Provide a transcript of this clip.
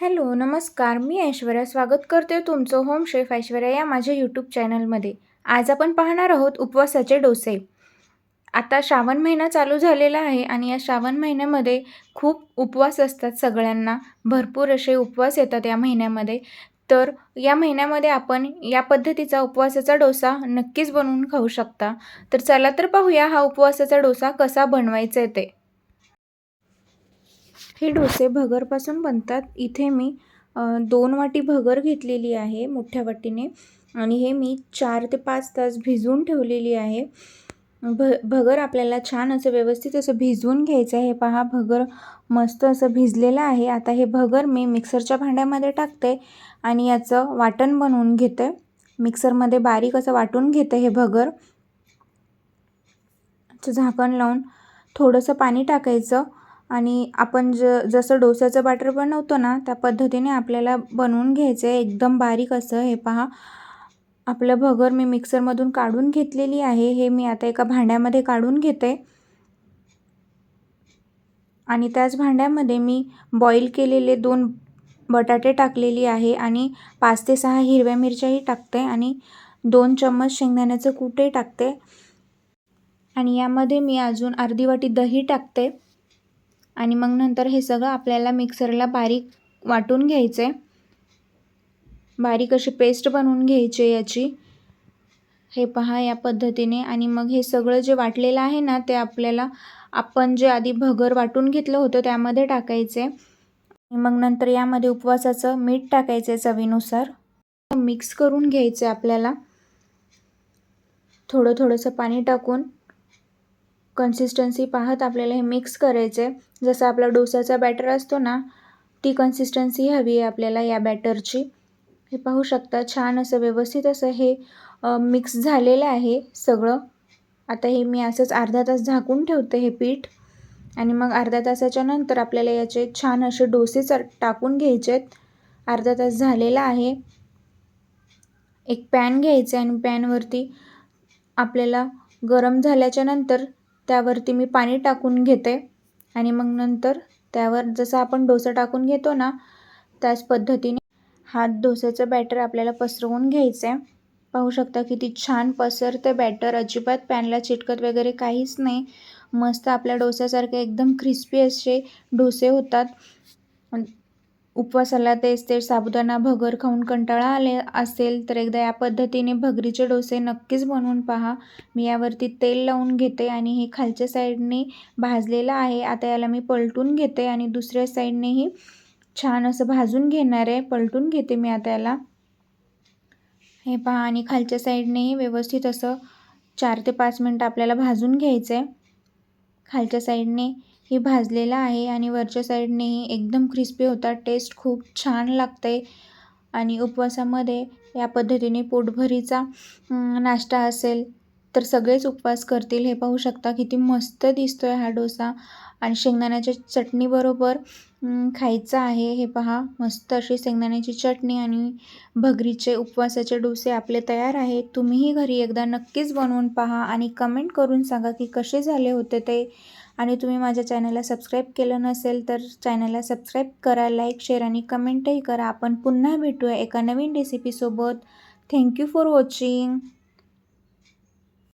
Hello नमस्कार. मी ऐश्वर्या स्वागत करते तुमचं होम शेफ ऐश्वर्या या माझ्या यूट्यूब चॅनलमध्ये आज आपण पाहणार आहोत उपवासाचे डोसे. आता श्रावण महिना चालू झालेला आहे आणि या श्रावण महिन्यामध्ये खूप उपवास असतात सगळ्यांना. भरपूर असे उपवास येतात या महिन्यामध्ये. तर या महिन्यामध्ये आपण या पद्धतीचा उपवासाचा डोसा नक्कीच बनवून खाऊ शकता. तर चला तर पाहूया हा उपवासाचा डोसा कसा बनवायचा आहे ते. हे डोसे भगरपासून बनतात. इथे मी दोन वाटी भगर घेतलेली आहे मोठ्या वाटीने आणि हे मी चार ते पाच तास भिजवून ठेवलेली आहे. भ भगर आपल्याला छान असं व्यवस्थित असं भिजवून घ्यायचं आहे. हे पहा भगर मस्त असं भिजलेलं आहे. आता हे भगर मी मिक्सरच्या भांड्यामध्ये टाकते आणि याचं वाटण बनवून घेते. मिक्सरमध्ये बारीक असं वाटून घेते हे भगर. झाकण लावून थोडंसं पाणी टाकायचं. आणि आपण ज जसं डोस्याचं बॅटर बनवतो ना त्या पद्धतीने आपल्याला बनवून घ्यायचं आहे एकदम बारीक असं हे पहा. आपलं भगर मी मिक्सरमधून काढून घेतलेली आहे. हे मी आता एका भांड्यामध्ये काढून घेते. आणि त्याच भांड्यामध्ये मी बॉईल केलेले दोन बटाटे टाकलेली आहे आणि पाच ते सहा हिरव्या मिरच्याही टाकते आणि दोन चम्मच शेंगदाण्याचं कुटे टाकते. आणि यामध्ये मी अजून अर्धी वाटी दही टाकते. आणि मग नंतर हे सगळं आपल्याला मिक्सरला बारीक वाटून घ्यायचं. आहे बारीक अशी पेस्ट बनवून घ्यायची याची. हे पहा या पद्धतीने. आणि मग हे सगळं जे वाटलेलं आहे ना ते आपल्याला आपण जे आधी भगर वाटून घेतलं होतं त्यामध्ये टाकायचे. आणि मग नंतर यामध्ये उपवासाचं मीठ टाकायचं आहे चवीनुसार. मिक्स करून घ्यायचं आहे आपल्याला. थोडं थोडंसं पाणी टाकून. कन्सिस्टन्सी पाहत आपल्याला हे मिक्स करायचं आहे जसं आपला डोसाचा बॅटर असतो ना ती कन्सिस्टन्सी हवी आहे आपल्याला या बॅटरची हे पाहू शकता छान असं व्यवस्थित असं हे मिक्स झालेलं आहे सगळं. आता हे मी असंच अर्धा तास झाकून ठेवते हे पीठ. आणि मग अर्धा तासाच्या नंतर आपल्याला याचे छान असे डोसे टाकून घ्यायचे आहेत. अर्धा तास झालेला आहे. एक पॅन घ्यायचं आहे आणि पॅनवरती आपल्याला गरम झाल्याच्यानंतर त्यावरती मी पाणी टाकून घेते. आणि मग नंतर त्यावर जसं आपण डोसा टाकून घेतो ना त्याच पद्धतीने हात डोस्याचं बॅटर आपल्याला पसरवून घ्यायचं आहे पाहू शकता किती छान पसरते बॅटर. अजिबात पॅनला चिटकत वगैरे काहीच नाही. मस्त आपल्या डोस्यासारखे एकदम क्रिस्पी असे डोसे होतात. उपवासाला तेच ते साबुदाणा भगर खाऊन कंटाळा आले असेल तर एकदा या पद्धतीने भगरीचे डोसे नक्कीच बनवून पहा. मी यावरती तेल लावून घेते आणि हे खालच्या साईडने भाजलेलं आहे. आता याला मी पलटून घेते आणि दुसऱ्या साईडनेही छान असं भाजून घेणार आहे. पलटून घेते मी आता याला. हे पहा आणि खालच्या साईडनेही व्यवस्थित असं चार ते पाच मिनटं आपल्याला भाजून घ्यायचं आहे खालच्या साईडने ही भाजलेला आहे आणि वरच्या साईडनेही एकदम क्रिस्पी होता. टेस्ट खूप छान लागते आणि उपवासामध्ये या पद्धतीने पोटभरीचा नाश्ता असेल तर सगळेच उपवास करतील. हे पाहू शकता किती मस्त दिसतो आहे हा डोसा. आणि शेंगदाण्याच्या चटणीबरोबर खायचा आहे. हे पहा मस्त अशी शेंगदाण्याची चटणी आणि भगरीचे उपवासाचे डोसे आपले तयार आहेत. तुम्हीही घरी एकदा नक्कीच बनवून पहा आणि कमेंट करून सांगा की कसे झाले होते ते. आणि तुम्ही माझ्या चॅनलला सबस्क्राईब केलं नसेल तर चॅनलला सबस्क्राईब करा लाईक शेअर आणि कमेंटही करा. आपण पुन्हा भेटूया एका नवीन रेसिपीसोबत थँक्यू फॉर वॉचिंग